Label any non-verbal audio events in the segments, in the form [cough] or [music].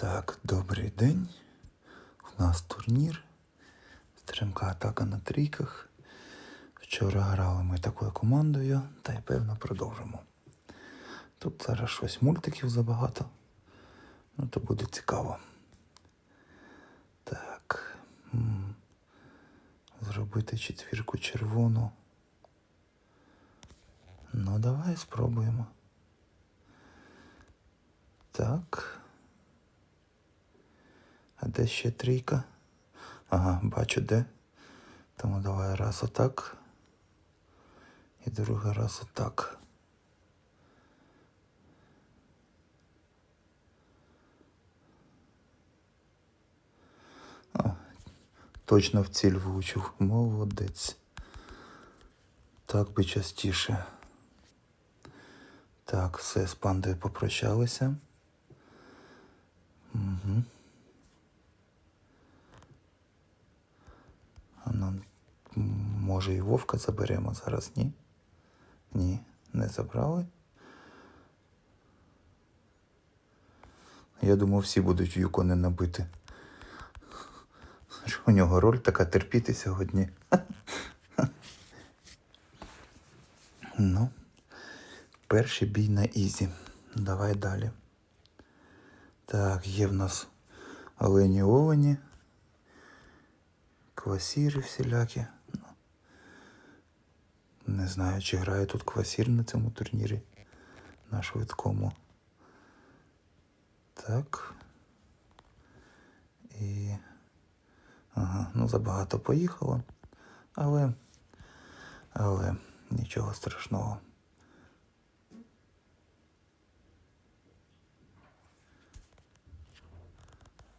Так, добрий день. У нас турнір. Стримка атака на трійках. Вчора грали ми такою командою, та й певно продовжимо. Тут зараз щось мультиків забагато. Ну, то буде цікаво. Так. Зробити четвірку червону. Ну, давай спробуємо. Так. А де ще трійка? Ага, бачу де. Тому давай раз отак. І другий раз отак. О, точно в ціль влучив. Молодець. Так би частіше. Так, все, з пандою попрощалися. Угу. Нам, може, і вовка заберемо зараз, ні? Ні, не забрали. Я думав, всі будуть юкони набити. Що у нього роль така терпіти сьогодні. ну, перший бій на Ізі. Давай далі. Так, є в нас олені овені, квасіри всілякі. Ну, Не знаю, чи грає тут квасір на цьому турнірі на швидкому. Так. І. Ага, ну забагато поїхало. Але. Але нічого страшного.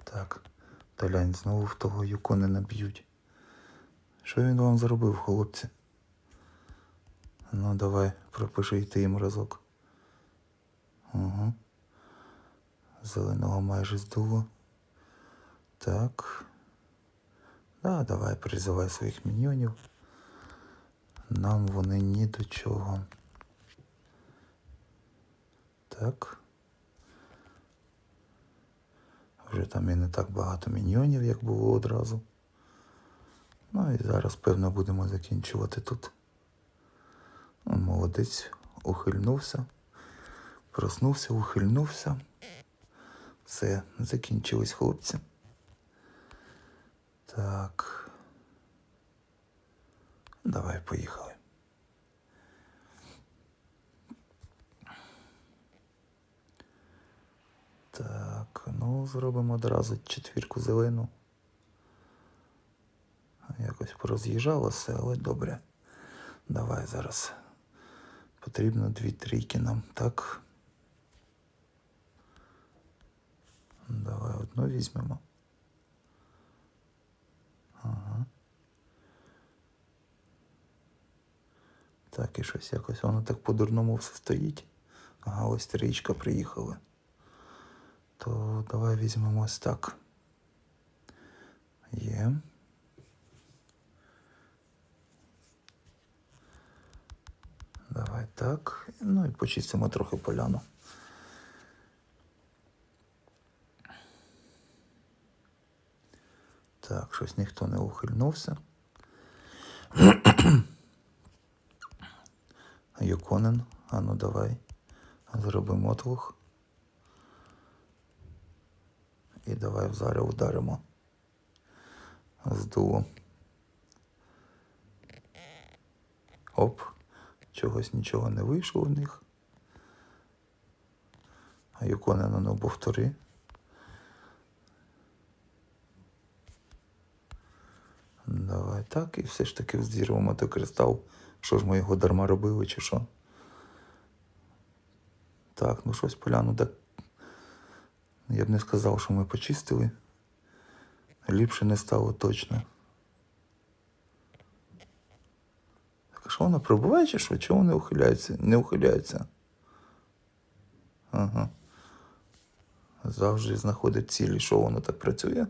Так, Талянь знову в того юкони наб'ють. Що він вам зробив, хлопці? Ну, давай, пропиши йти їм разок. Угу. Зеленого майже здуло. Так. Да, давай призивай своїх міньйонів. Нам вони ні до чого. Так. Вже там і не так багато міньйонів, як було одразу. Ну і зараз, певно, будемо закінчувати тут. Молодець ухильнувся. Проснувся, ухильнувся. Все, закінчились хлопці. Так. Давай, поїхали. Так, ну зробимо одразу четвірку зелену. Якось пороз'їжджалося, але добре. Давай зараз. Потрібно дві трійки нам, так? Давай одну візьмемо. Ага. Так, і щось якось воно так по-дурному все стоїть. Ага, ось трієчка приїхала. То давай візьмемо ось так. Є. Давай так. Ну і почистимо трохи поляну. Так, щось ніхто не ухильнувся. [clears throat] Юконен, а ну давай. Зробимо отлух. І давай в заря ударимо. Здуло. Оп. Чогось нічого не вийшло в них. А Юконена ну повтори. Давай так, і все ж таки взірвемо той кристал. Що ж ми його дарма робили, чи що? Так, ну щось поляну так. Я б не сказав, що ми почистили. Ліпше не стало точно. Що вона пробуває чи що? Чого не ухиляється? Не ухиляється. Ага. Завжди знаходить цілі, що воно так працює.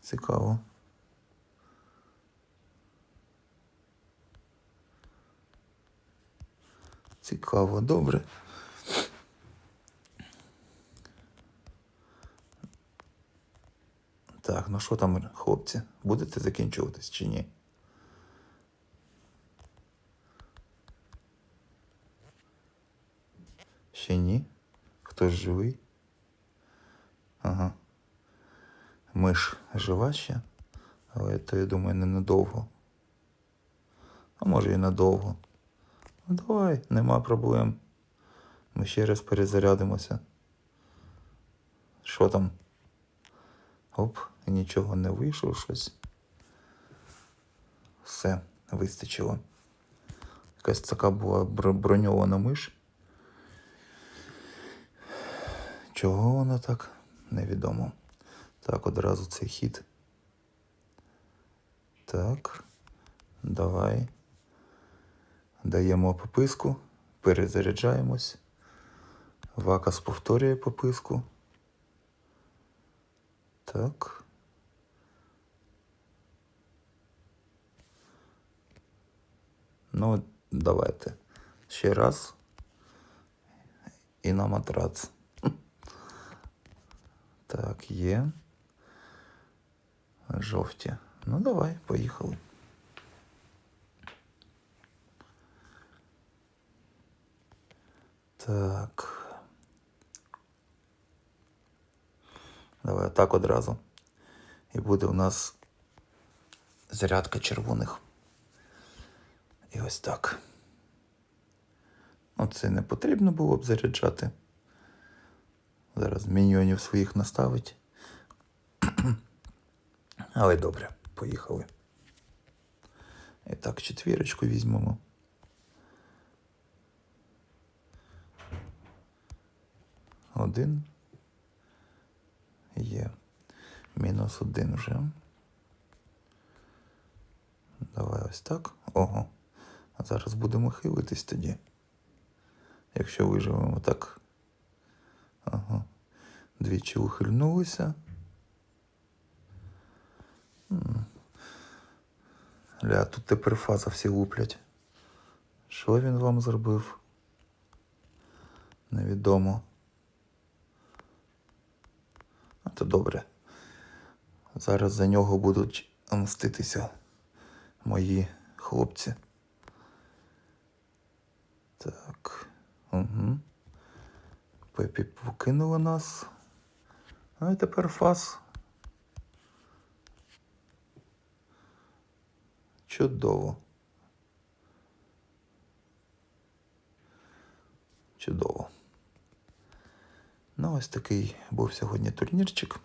Цікаво. Цікаво, добре. Так, ну що там, хлопці, будете закінчуватись чи ні? Ще ні? Хтось живий? Ага. Миш жива ще, але то, я думаю, ненадовго. А може і надовго. Ну давай, нема проблем. Ми ще раз перезарядимося. Що там? Оп, нічого не вийшло щось. Все, вистачило. Якась така була броньована миш. Чого вона так? Невідомо. Так, одразу цей хід. Так. Давай. Даємо пописку. Перезаряджаємось. Вакас повторює пописку. Так. Ну, давайте. Ще раз. І на матрац. Так, є. Жовті. Ну, давай, поїхали. Так. Давай так одразу. І буде у нас зарядка червоних. І ось так. Ну, це не потрібно було б заряджати. Зараз міньйонів своїх наставить. [clears throat] Але добре, поїхали. І так, четвірочку візьмемо. Один. Є. Мінус один вже. Давай ось так. Ого. А зараз будемо хилитись тоді. Якщо виживемо так. Ага. Двічі ухильнулися. Ля, тут тепер фаза всі луплять. Що він вам зробив? Невідомо. То добре. Зараз за нього будуть мститися мої хлопці. Так. Угу. Пепі покинула нас. А і тепер фас. Чудово. Чудово. Ну, ось такий був сьогодні турнірчик.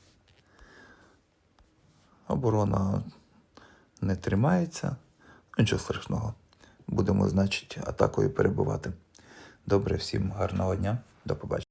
Оборона не тримається. Нічого страшного. Будемо, значить, атакою перебувати. Добре, всім гарного дня. До побачення.